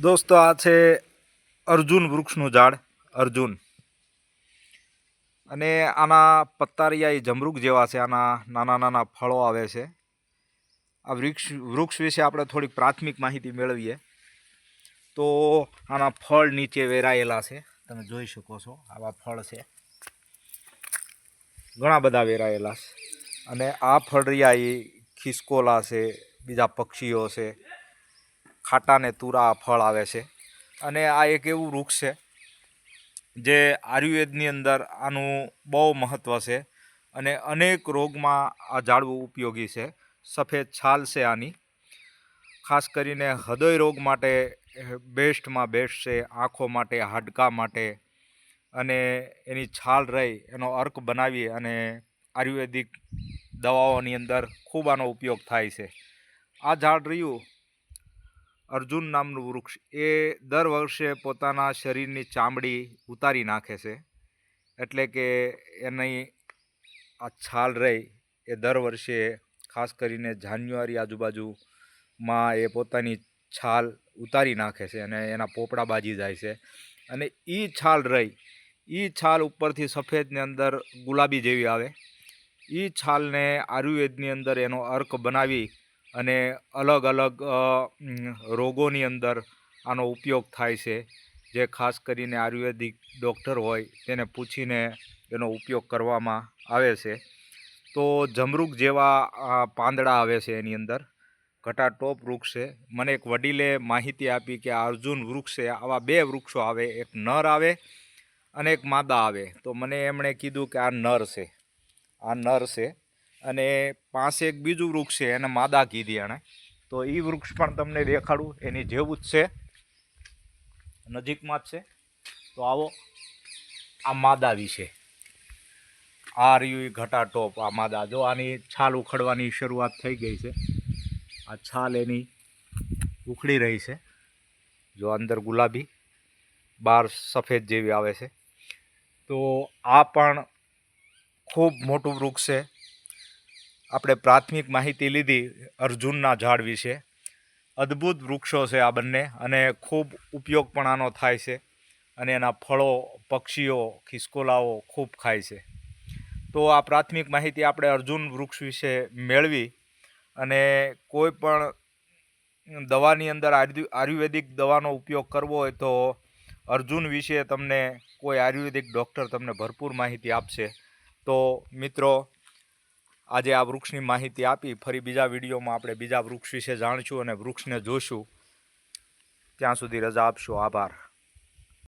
દોસ્તો, આ છે અર્જુન વૃક્ષનું ઝાડ. અર્જુન. અને આના પત્તારિયા જમરૂક જેવા છે, આના નાના નાના ફળો આવે છે. આ વૃક્ષ વૃક્ષ વિશે આપણે થોડીક પ્રાથમિક માહિતી મેળવીએ. તો આના ફળ નીચે વેરાયેલા છે. તમે જોઈ શકો છો, આવા ફળ છે. ઘણા બધા વેરાયેલા છે. અને આ ફળરિયા ખિસકોલા છે, બીજા પક્ષીઓ છે. ખાટા ને તુરા ફળ આવે છે. અને આ એક એવું વૃક્ષ છે, જે આયુર્વેદની અંદર આનું બહુ મહત્ત્વ છે અને અનેક રોગમાં આ ઝાડવું ઉપયોગી છે. સફેદ છાલ છે આની. ખાસ કરીને હૃદય રોગ માટે બેસ્ટમાં બેસ્ટ છે, આંખો માટે, હાડકા માટે. અને એની છાલ રહી, એનો અર્ક બનાવી અને આયુર્વેદિક દવાઓની અંદર ખૂબ આનો ઉપયોગ થાય છે. આ ઝાડ રહ્યું અર્જુન નામનું વૃક્ષ, એ દર વર્ષે પોતાના શરીરની ચામડી ઉતારી નાખે છે. એટલે કે એની આ છાલ રહી, એ દર વર્ષે ખાસ કરીને જાન્યુઆરી આજુબાજુમાં એ પોતાની છાલ ઉતારી નાખે છે અને એના પોપડા બાજી જાય છે. અને એ છાલ રહી એ છાલ ઉપરથી સફેદની અંદર ગુલાબી જેવી આવે. એ છાલને આયુર્વેદની અંદર એનો અર્ક બનાવી અને અલગ અલગ રોગોની અંદર આનો ઉપયોગ થાય છે. જે ખાસ કરીને આયુર્વેદિક ડૉક્ટર હોય તેને પૂછીને એનો ઉપયોગ કરવામાં આવે છે. તો જમરૂક જેવા પાંદડા આવે છે એની અંદર. ઘટાટોપ વૃક્ષ છે. મને એક વડીલે માહિતી આપી કે અર્જુન વૃક્ષ છે. આવા બે વૃક્ષો આવે. એક નર આવે અને એક માદા આવે. તો મને એમણે કીધું કે આ નર છે. આ નર છે. અને પાસે એક બીજું વૃક્ષ છે, એને માદા કીધી એણે. તો એ વૃક્ષ પણ તમને દેખાડું. એની જેવું જ છે. નજીકમાં જ છે. તો આવો, આ માદા વિશે. આ રહ્યું ઘટા ટોપ આ માદા. જો આની છાલ ઉખડવાની શરૂઆત થઈ ગઈ છે. આ છાલ એની ઉખડી રહી છે. જો અંદર ગુલાબી બહાર સફેદ જેવી આવે છે. તો આ પણ ખૂબ મોટું વૃક્ષ છે. આપણે પ્રાથમિક માહિતી લીધી અર્જુનના ઝાડ વિશે. અદ્ભુત વૃક્ષો છે આ બંને અને ખૂબ ઉપયોગ પણ આનો થાય છે અને એના ફળો, પક્ષીઓ, ખિસકોલાઓ ખૂબ ખાય છે. તો આ પ્રાથમિક માહિતી આપણે અર્જુન વૃક્ષ વિશે મેળવી અને કોઈ પણ દવાની અંદર આયુર્વેદિક દવાનો ઉપયોગ કરવો હોય તો અર્જુન વિશે તમને કોઈ આયુર્વેદિક ડૉક્ટર તમને ભરપૂર માહિતી આપશે. તો મિત્રો આજે આ વૃક્ષની માહિતી આપી, ફરી બીજા વિડીયોમાં આપણે બીજા વૃક્ષ વિશે જાણીશું અને વૃક્ષને જોઈશું ત્યાં સુધી રજા આપશો. આભાર.